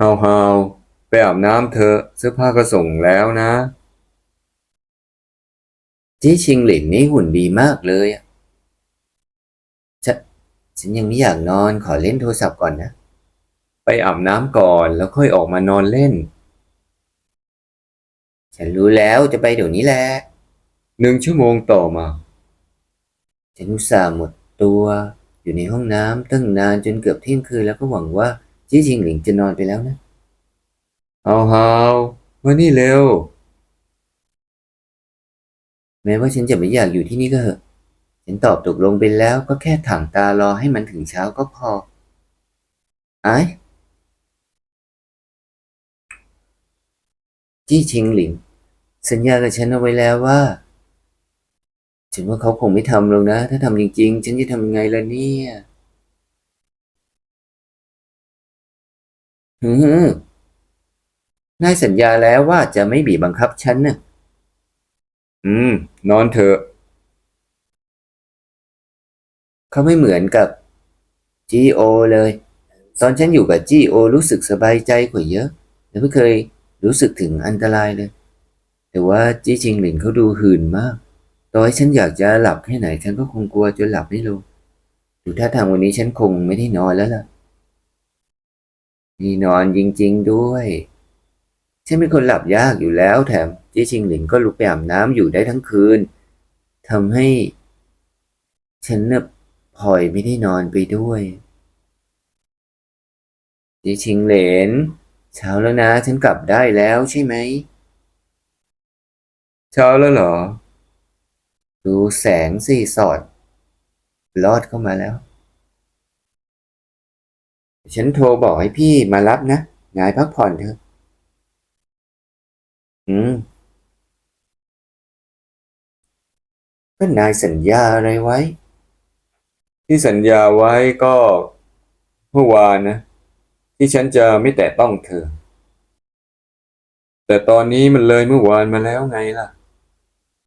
เฮาเฮาไปอาบน้ำเถอะเสื้อผ้าก็ส่งแล้วนะจี้ชิงหลินนี่หุ่นดีมากเลยอะฉันฉันยังไม่อยากนอนขอเล่นโทรศัพท์ก่อนนะ ไปอาบน้ำก่อนแล้วค่อยออกมานอนเล่น ฉันรู้แล้วจะไปเดี๋ยวนี้แหละหนึ่งชั่วโมงต่อมา ฉันอุตส่าห์หมดตัว อยู่ในห้องน้ำตั้งนานจนเกือบเที่ยงคืนแล้วก็หวังว่า จี้ชิงหลินจะนอนไปแล้วนะเฮาเฮามานี่เร็ว แม้ว่าฉันจะไม่อยากอยู่ที่นี่ก็เถอะ ฉันตอบตกลงไปแล้วก็แค่ถางตารอให้มันถึงเช้าก็พอไอ้จี้ชิงหลิง สัญญากับฉันเอาไว้แล้วว่า ฉันว่าเขาคงไม่ทำหรอกนะ ถ้าทำจริงๆ ฉันจะทำยังไงล่ะเนี่ย ฮึนายสัญญาแล้วว่าจะไม่บีบบังคับฉันน่ะอืม นอนเถอะ เขาไม่เหมือนกับจีโอเลย ตอนฉันอยู่กับจีโอรู้สึกสบายใจกว่าเยอะและไม่เคยรู้สึกถึงอันตรายเลย แต่ว่าจีชิงหลินเขาดูหื่นมากต่อให้ฉันอยากจะหลับแค่ไหน ฉันก็คงกลัวจนหลับไม่ลงดูท่าทางวันนี้ฉันคงไม่ได้นอนแล้วล่ะ นี่นอนจริง ๆ ด้วย ฉันเป็นคนหลับยากอยู่แล้ว แถมจีชิงหลินก็ลุกไปอาบน้ำอยู่ได้ทั้งคืนทำให้ ฉันน่ะพลอยไม่ได้นอนไปด้วยจีชิงเหลนเช้าแล้วนะ ฉันกลับได้แล้วใช่ไหมเช้าแล้วเหรอ ดูแสงสิสอด ลอดเข้ามาแล้ว ฉันโทรบอกให้พี่มารับนะนายพักผ่อนเถอะ อืมก็นายสัญญาอะไรไว้ ที่สัญญาไว้ก็เมื่อวานนะ ที่ฉันจะไม่แตะต้องเธอ แต่ตอนนี้มันเลยเมื่อวานมาแล้วไงล่ะ